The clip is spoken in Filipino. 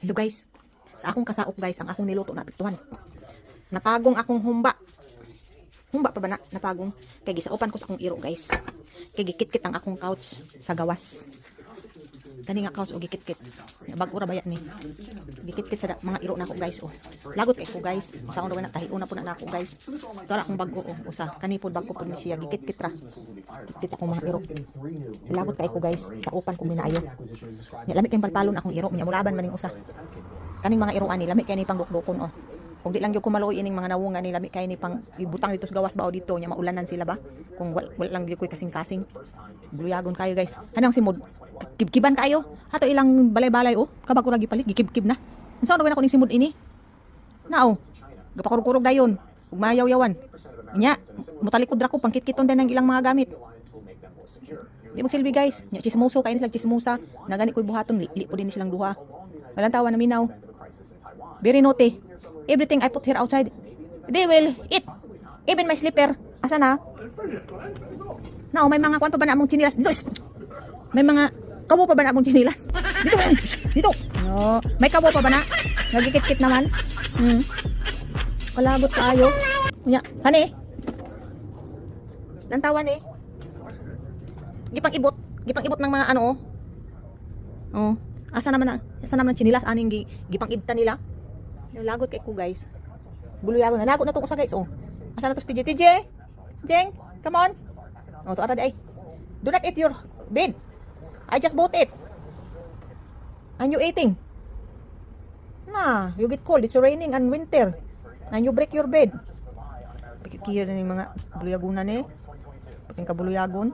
Hello guys. Sa akong kasaop guys, ang akong niluto na pituhan. Napagong akong humba. Humba pa ba na? Napagong. Kay gisaupan ko sa akong iro guys. Kay gikit-kit ang akong couch sa gawas. Kani nga couch o gikit-kit. Bag ura baya ni. Gikit-kit sa mga iro na ako guys oh. Lagot kay ko guys. Sa akong na kahiuna po na na ako guys. Ito ra akong bago oh. Usa. Kani pod bago pod ni siya gikit-kit ra. Gikit sa akong mga iro. Lagot kay ko guys. Sa upan ko minaayo. Nya lamig kayong palpalon akong iro. Nya mulaban maning usa kaning mga iruan ni lami kay ni pang dukdukon oh. Kung di lang gyud kumaluoy ining mga nawungan ni lami kay ni pang ibutang dito sa gawas bao dito nya maulanan sila ba. Kung wal, wal lang gyud koy kasing-kasing. Buluyagon kayo guys. Hanang si mod kibkiban kayo. Hato ilang balay-balay oh. Kabag ko lagi palit gikibkib na. Unsa na ko ning simod ini? Nao. Gapakurog-kurog dayon. Ug mayaw-yawan. Nya, mutalikod ra ko pangkit-kiton din ang ilang mga gamit. Di magsilbi guys. Nya chismoso kain sila chismosa. Nagani ko'y buhaton li, li po din silang duha. Walang tawa na minaw. Very naughty. Everything I put here outside, they will eat. Even my slipper. Asa na? Na, may mga kwan pa ba na among chinilas? Dito! May mga kabo pa ba na among chinilas? Dito, dito. No. May kabo pa ba na? Nagikit-kit naman. Hmm. Kalagot kaayo. Kunya, kani? Nantawan eh. Gipang ibot. Gipang ibot ng mga ano oh. Oh. Asa naman na, asa naman ang chinilas aning gi, gipang ibta nila. Lagot kay ko guys. Buluyagon na lagot na tong usa guys oh. Asa na to si TJ? TJ? Jeng, come on. Oh, to ara day. Do not eat your bed. I just bought it. And you eating? Na, you get cold. It's raining and winter. And you break your bed. Pikikiyo na yung mga buluyagunan eh. Pating kabuluyagon.